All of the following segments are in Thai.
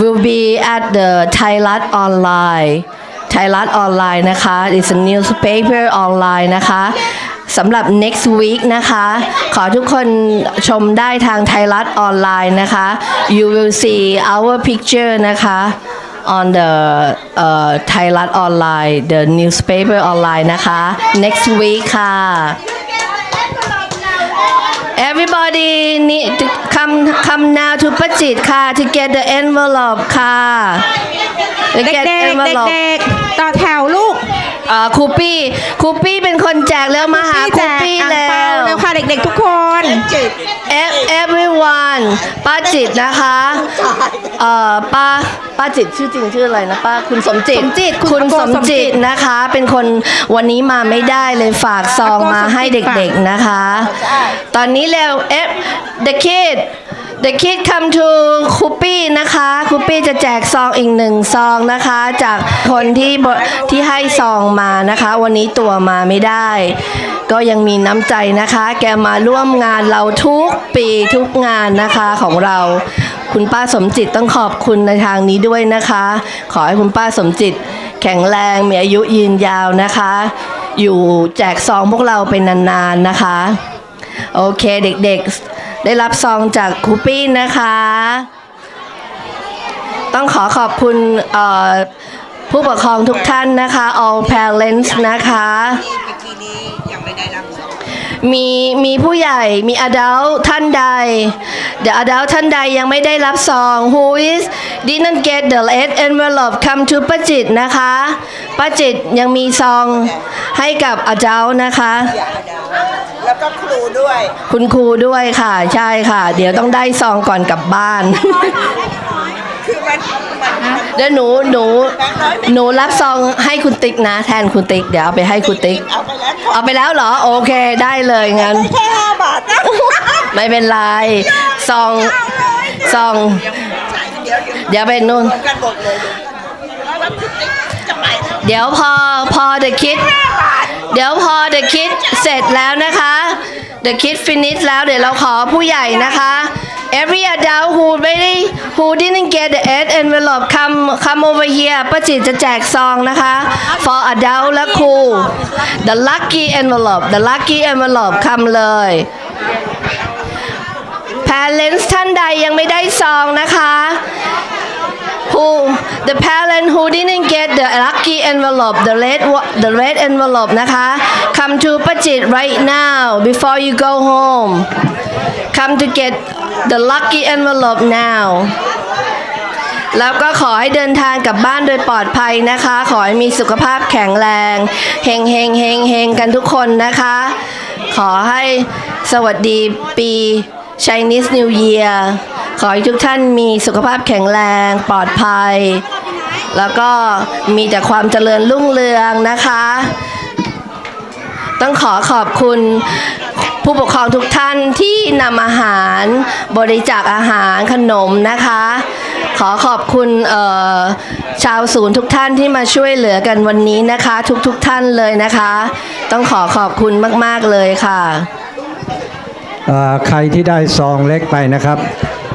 will be at the Thai Rat Online Thai Rat Online นะคะ it's a newspaper online นะคะสำหรับ next week นะคะ ขอทุกคนชมได้ทางไทยรัฐออนไลน์นะคะ you will see our picture นะคะ on the uh, Thai Rat Online the newspaper online นะคะ next week ค่ะ Everybody need to come come now to ประจิตค่ะ to get the envelope ค่ะ to เด็ get กๆ envelope เด็กๆ ต่อแถวลูก เอ่อครูปี้ครูปี้เป็นคนแจกแล้วมาหาครูแจกปี้ อ่าง แล้ เปาว เร็วค่ะเด็กๆทุกคน Ev- everyone ป้าจิตนะคะเอ่อป้าป้าจิตชื่อจริงชื่ออะไรนะป้าคุณสมจิตสมจิตคุคุณณสสมมจิจิตตนะคะ เป็นคนวันนี้มาไม่ได้เลยฝากซองอาโกมาให้สมจิตเด็กฝากๆนะคะ ตอนนี้เร็ว F the kid the kid come to ครูปี้นะคะครูปี้จะแจกซองอีกหนึ่งซองนะคะ จากคนที่บที่ให้ซองมานะคะ วันนี้ตัวมาไม่ได้ ก็ยังมีน้ำใจนะคะ แกมาร่วมงานเราทุกปีทุกงานนะคะของเรา คุณป้าสมจิตต้องขอบคุณในทางนี้ด้วยนะคะ ขอให้คุณป้าสมจิต แข็งแรงมีอายุยืนยาวนะคะ อยู่แจกซองพวกเราเป็นานๆนะคะ โอเคเด็กๆ ได้รับซองจากครูปี้นะคะ ต้องขอขอบคุณผู้ปกครองทุกท่านนะคะ all parents นะคะ มีมีผู้ใหญ่มี adult ท่านใด the adult ท่านใดยังไม่ได้รับซอง who is didn't get the red envelope come to ป้าจิตนะคะป้าจิตยังมีซองให้กับ adult นะคะ แล้วก็ครูด้วย คุณครูด้วยค่ะ ใช่ค่ะ เดี๋ยวต้องได้ซองก่อนกลับบ้าน คือมันมันเดี๋ยวหนูหนูหนูรับซองให้คุณติ๊กนะ แทนคุณติ๊กเดี๋ยวเอาไปให้คุณติ๊ก เอาไปแล้วขอเอาไปแล้วเหรอ โอเคได้เลยงั้น แค่ห้าบาทนะไม่เป็นไรซองซอง เดี๋ยวเดี๋ยวเดี๋ยวไปนู่น กันหมดเลยแล้วคุณติ๊กจะไปแล้วเดี๋ยวพอพอ the kid เดี๋ยวพอ the kid เสร็จแล้วนะคะ the kid finish แล้วเดี๋ยวเราขอผู้ใหญ่นะคะ every adult who ไม่ได้ who didn't get the ed envelope come come over here ป้าจิตจะแจกซองนะคะ for adult และครู the lucky envelope the lucky envelope คำเลย parents ท่านใดยังไม่ได้ซองนะคะ who the parent who didn't get the lucky envelope the red the red envelope นะคะ come to ป้าจิต right now before you go home come to get the lucky envelope now แล้วก็ขอให้เดินทางกลับบ้านโดยปลอดภัยนะคะ ขอให้มีสุขภาพแข็งแรงเฮงเฮงเฮงเฮงกันทุกคนนะคะ ขอให้สวัสดีปี Chinese New Year ขอให้ทุกท่านมีสุขภาพแข็งแรงปลอดภัย แล้วก็มีแต่ความเจริญรุ่งเรืองนะคะ ต้องขอขอบคุณ ผู้ปกครองทุกท่านที่นำอาหารบริจาคอาหารขนมนะคะ ขอขอบคุณเอ่อชาวศูนย์ทุกท่านที่มาช่วยเหลือกันวันนี้นะคะ ทุกๆทท่านเลยนะคะ ต้องขอขอบคุณมาก ๆ เลยค่ะเอ่อใครที่ได้ซองเล็กไปนะครับ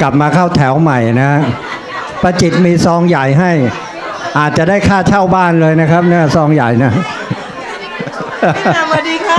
กลับมาเข้าแถวใหม่นะประจิตมีซองใหญ่ให้ อาจจะได้ค่าเช่าบ้านเลยนะครับเนี่ยซองใหญ่นะสวัสดีค่ะ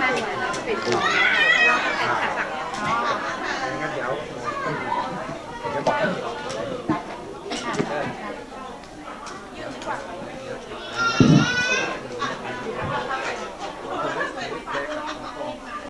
มาเป็นของ